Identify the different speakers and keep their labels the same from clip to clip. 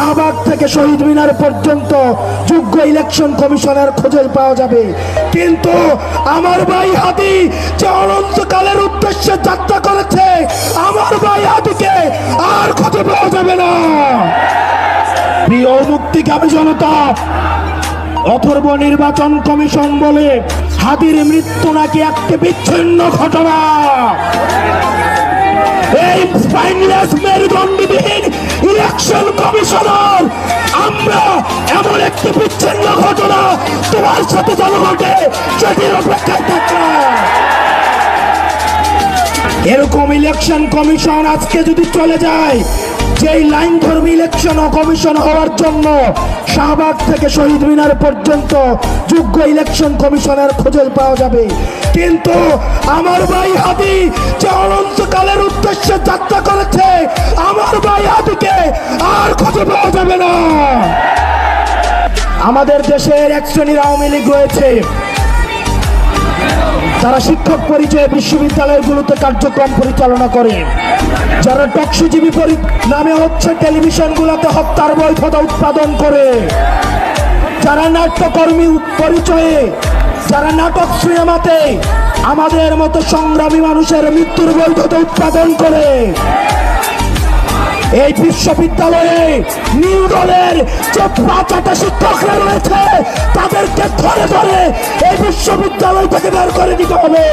Speaker 1: শাহবাগ থেকে শহীদ মিনার পর্যন্ত যোগ্য ইলেকশন কমিশনের খোঁজে পাওয়া যাবে। কিন্তু আমার ভাই হাতি যে অনন্তকালের উদ্দেশ্যে যাত্রা করেছে, আমার ভাই হাদিকে আর খুঁজে পাওয়া যাবে না। প্রিয় মুক্তিকামী জনতা, অথর্ব নির্বাচন কমিশন বলে হাদির মৃত্যু নাকি একটি বিচ্ছিন্ন ঘটনা? কমিশনার আমরা এমন একটি বিচ্ছিন্ন ঘটনা তোমার সাথে জনগণে সেটির অপেক্ষায় থাকলাম। এরকম ইলেকশন কমিশন আজকে যদি চলে যায়, যেই লাইন ধর্মী ইলেকশন ও কমিশন হওয়ার জন্য শাহবাগ থেকে শহীদ মিনার পর্যন্ত যোগ্য ইলেকশন কমিশনের খোঁজে পাওয়া যাবে। কিন্তু আমার ভাই হাদি যে অনন্তকালের উদ্দেশ্যে যাত্রা করেছে আমাদের দেশের এক শ্রেণির আওয়ামী লীগ রয়েছে। যারা শিক্ষক পরিচয়ে বিশ্ববিদ্যালয়গুলোতে কার্যক্রম পরিচালনা করে, যারা টকসুজীবী নামে হচ্ছে টেলিভিশনগুলোতে হত্যার বৈধতা উৎপাদন করে, যারা নাট্যকর্মী পরিচয়ে, যারা নাটক সিনেমাতে আমাদের মতো সংগ্রামী মানুষের মৃত্যুর বৈধতা উৎপাদন করে এই বিশ্ববিদ্যালয়ে নিউ দলের যে পাঁচাটা শিক্ষকরা রয়েছে, তাদেরকে ধরে ধরে এই বিশ্ববিদ্যালয় থেকে বের করে দিতে হবে।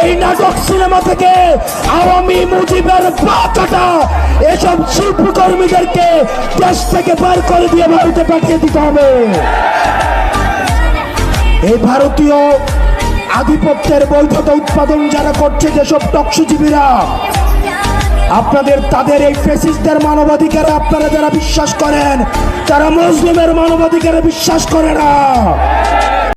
Speaker 1: এই নাটক সিনেমা থেকে আওয়ামী মুজিবের পাঁচাটা এসব শিল্পকর্মীদেরকে দেশ থেকে বের করে দিয়ে ভারতে পাঠিয়ে দিতে হবে। এই ভারতীয় আধিপত্যের বৈধতা উৎপাদন যারা করছে যেসব টকসুজীবীরা আপনাদের, তাদের এই ফেসিস্টদের মানবাধিকারে আপনারা যারা বিশ্বাস করেন, তারা মুসলিমের মানবাধিকারে বিশ্বাস করে না।